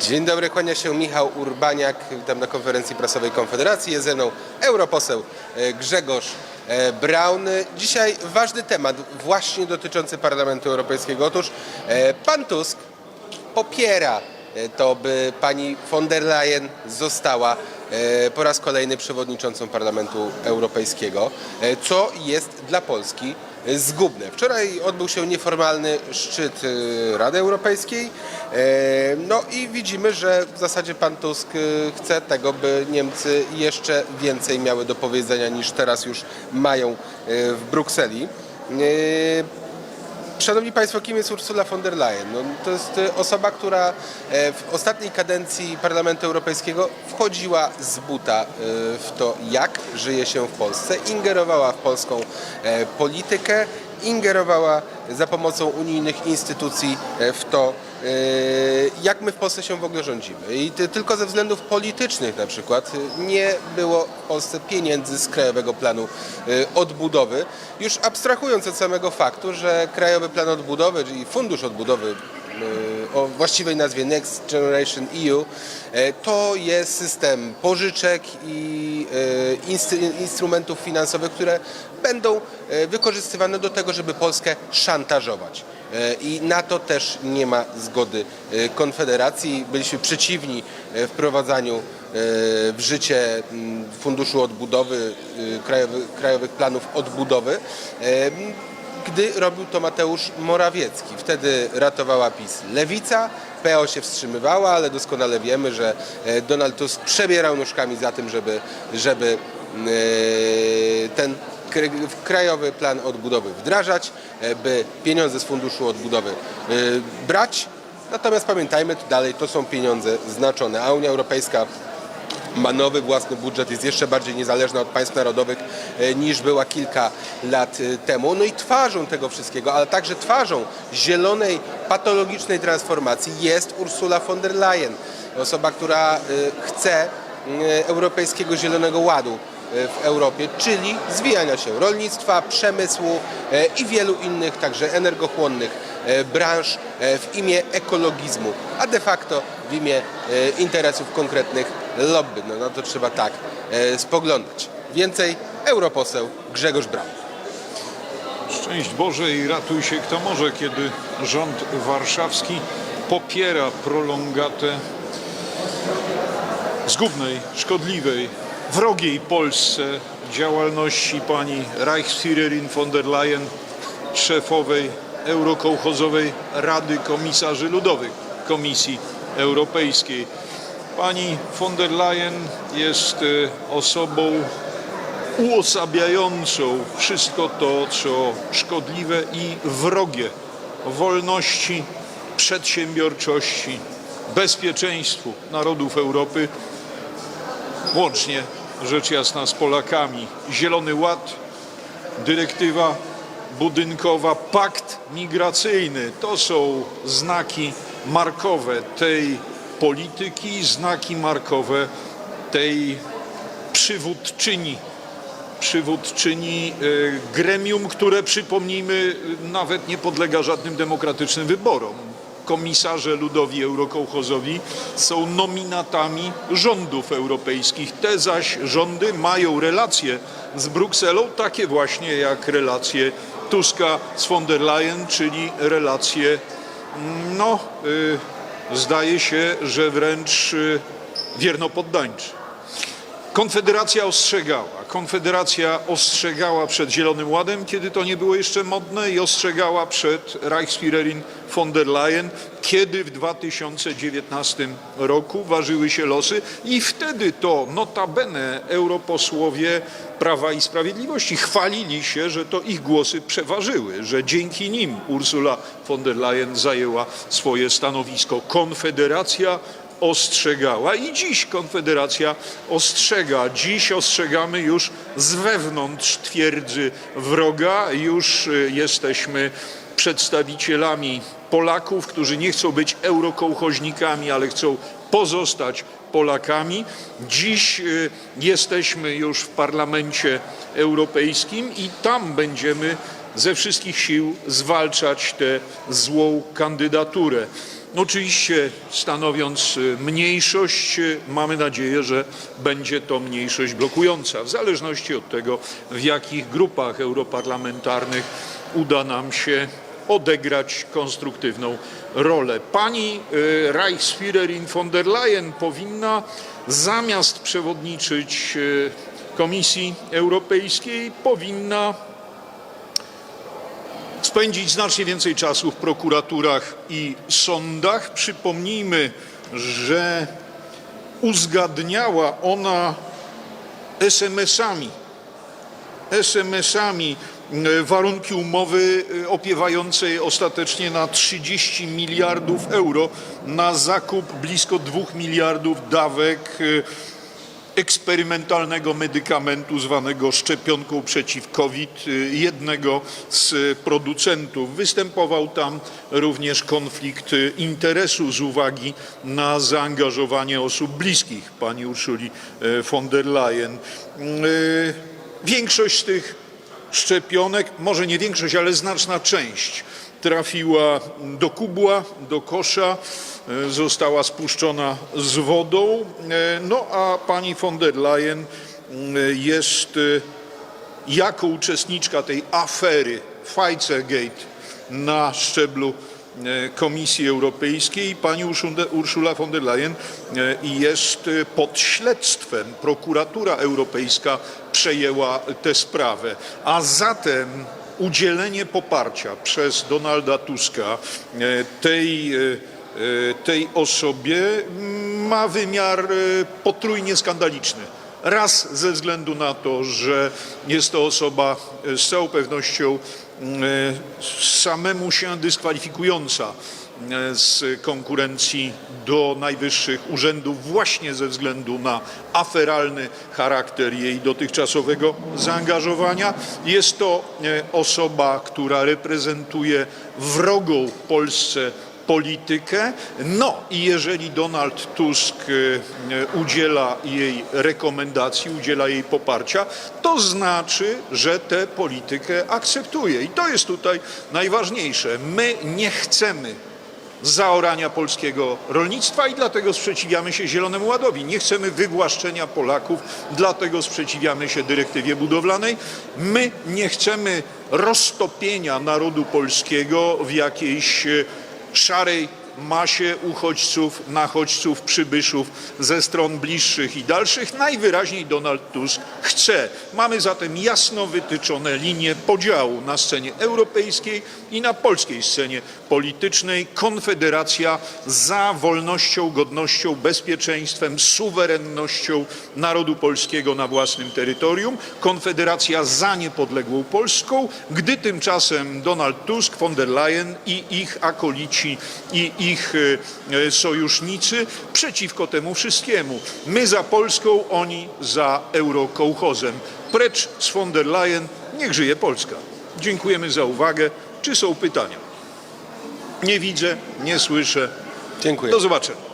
Dzień dobry, kłania się Michał Urbaniak. Witam na konferencji prasowej Konfederacji. Jest ze mną europoseł e, Grzegorz e, Braun. Dzisiaj ważny temat, właśnie dotyczący Parlamentu Europejskiego. Otóż e, pan Tusk popiera to, by pani von der Leyen została po raz kolejny przewodniczącą Parlamentu Europejskiego, co jest dla Polski zgubne. Wczoraj odbył się nieformalny szczyt e, Rady Europejskiej. e, No i widzimy, że w zasadzie pan Tusk e, chce tego, by Niemcy jeszcze więcej miały do powiedzenia niż teraz już mają e, w Brukseli. Szanowni Państwo, kim jest Ursula von der Leyen? No, to jest e, osoba, która e, w ostatniej kadencji Parlamentu Europejskiego wchodziła z buta e, w to, jak żyje się w Polsce, ingerowała w polską politykę, ingerowała za pomocą unijnych instytucji w to, jak my w Polsce się w ogóle rządzimy. I ty, tylko ze względów politycznych na przykład nie było w Polsce pieniędzy z Krajowego Planu e, Odbudowy. Już abstrahując od samego faktu, że Krajowy Plan Odbudowy, czyli Fundusz Odbudowy o właściwej nazwie Next Generation EU, e, to jest system pożyczek i insty- instrumentów finansowych, które będą wykorzystywane do tego, żeby Polskę szantażować. I na to też nie ma zgody Konfederacji. Byliśmy przeciwni wprowadzaniu w życie m, Funduszu Odbudowy, e, krajowy, krajowych planów odbudowy, gdy robił to Mateusz Morawiecki. Wtedy ratowała PiS Lewica, PO się wstrzymywała, ale doskonale wiemy, że e, Donald Tusk przebierał nóżkami za tym, żeby, żeby e, ten krajowy plan odbudowy wdrażać, e, by pieniądze z funduszu odbudowy brać. Natomiast pamiętajmy, dalej to są pieniądze znaczone, a Unia Europejska ma nowy własny budżet, jest jeszcze bardziej niezależna od państw narodowych e, niż była kilka lat e, temu. No i twarzą tego wszystkiego, ale także twarzą zielonej, patologicznej transformacji jest Ursula von der Leyen. Osoba, która e, chce e, Europejskiego Zielonego Ładu w Europie, czyli zwijania się rolnictwa, przemysłu e, i wielu innych, także energochłonnych e, branż e, w imię ekologizmu, a de facto w imię e, interesów konkretnych lobby. No, no to trzeba tak e, spoglądać. Więcej europoseł Grzegorz Braun. Szczęść Boże i ratuj się kto może, kiedy rząd warszawski popiera prolongatę zgubnej, szkodliwej, wrogiej Polsce działalności pani Reichsführerin von der Leyen, szefowej Eurokołchozowej Rady Komisarzy Ludowych Komisji Europejskiej. Pani von der Leyen jest e, osobą uosabiającą wszystko to, co szkodliwe i wrogie wolności, przedsiębiorczości, bezpieczeństwu narodów Europy, łącznie rzecz jasna z Polakami. Zielony Ład, dyrektywa budynkowa, pakt migracyjny to są znaki markowe tej polityki, znaki markowe tej przywódczyni przywódczyni e, gremium, które przypomnijmy nawet nie podlega żadnym demokratycznym wyborom. Komisarze ludowi eurokołchozowi są nominatami rządów europejskich. Te zaś rządy mają relacje z Brukselą, takie właśnie jak relacje Tuska z von der Leyen, czyli relacje, no, y, zdaje się, że wręcz y, wiernopoddańcze. Konfederacja ostrzegała. Konfederacja ostrzegała przed Zielonym Ładem, kiedy to nie było jeszcze modne, i ostrzegała przed Reichsführerin von der Leyen, kiedy w 2019 roku ważyły się losy i wtedy to notabene europosłowie Prawa i Sprawiedliwości chwalili się, że to ich głosy przeważyły, że dzięki nim Ursula von der Leyen zajęła swoje stanowisko. Konfederacja ostrzegała i dziś Konfederacja ostrzega. Dziś ostrzegamy już z wewnątrz twierdzy wroga, już y, jesteśmy przedstawicielami Polaków, którzy nie chcą być eurokołchoźnikami, ale chcą pozostać Polakami. Dziś y, jesteśmy już w Parlamencie Europejskim i tam będziemy ze wszystkich sił zwalczać tę złą kandydaturę. Oczywiście stanowiąc y, mniejszość, y, mamy nadzieję, że będzie to mniejszość blokująca, w zależności od tego, w jakich grupach europarlamentarnych uda nam się odegrać konstruktywną rolę. Pani y, Reichsführerin von der Leyen powinna zamiast przewodniczyć Komisji Europejskiej, powinna spędzić znacznie więcej czasu w prokuraturach i sądach. Przypomnijmy, że uzgadniała ona SMS-ami, SMS-ami e, warunki umowy e, opiewającej ostatecznie na 30 miliardów euro na zakup blisko 2 miliardów dawek e, eksperymentalnego medykamentu zwanego szczepionką przeciw COVID y, jednego z producentów. Występował tam również konflikt y, interesu z uwagi na zaangażowanie osób bliskich pani Urszuli y, von der Leyen. Większość z tych szczepionek, może nie większość, ale znaczna część trafiła do kubła, do kosza, e, została spuszczona z wodą. E, No a pani von der Leyen mm, jest e, jako uczestniczka tej afery Pfizergate na szczeblu e, Komisji Europejskiej pani Ursula von der Leyen e, jest e, pod śledztwem. Prokuratura Europejska przejęła tę sprawę. A zatem udzielenie poparcia przez Donalda Tuska e, tej, e, e, tej osobie ma wymiar potrójnie skandaliczny. Raz ze względu na to, że jest to osoba z całą pewnością samemu się dyskwalifikująca z konkurencji do najwyższych urzędów właśnie ze względu na aferalny charakter jej dotychczasowego zaangażowania. Jest to e, osoba, która reprezentuje wrogą Polsce politykę. No i jeżeli Donald Tusk e, e, udziela jej rekomendacji, udziela jej poparcia, to znaczy, że tę politykę akceptuje. I to jest tutaj najważniejsze. My nie chcemy zaorania polskiego rolnictwa i dlatego sprzeciwiamy się Zielonemu Ładowi. Nie chcemy wywłaszczenia Polaków, dlatego sprzeciwiamy się dyrektywie budowlanej. My nie chcemy roztopienia narodu polskiego w jakiejś e, szarej masie uchodźców, nachodźców, przybyszów ze stron bliższych i dalszych. Najwyraźniej Donald Tusk chce. Mamy zatem jasno wytyczone linie podziału na scenie europejskiej i na polskiej scenie politycznej. Konfederacja za wolnością, godnością, bezpieczeństwem, suwerennością narodu polskiego na własnym terytorium. Konfederacja za niepodległą Polską, gdy tymczasem Donald Tusk, von der Leyen i ich akolici i ich e, e, sojusznicy przeciwko temu wszystkiemu. My za Polską, oni za eurokołchozem. Precz z von der Leyen, niech żyje Polska. Dziękujemy za uwagę. Czy są pytania? Nie widzę, nie słyszę. Dziękuję. Do zobaczenia.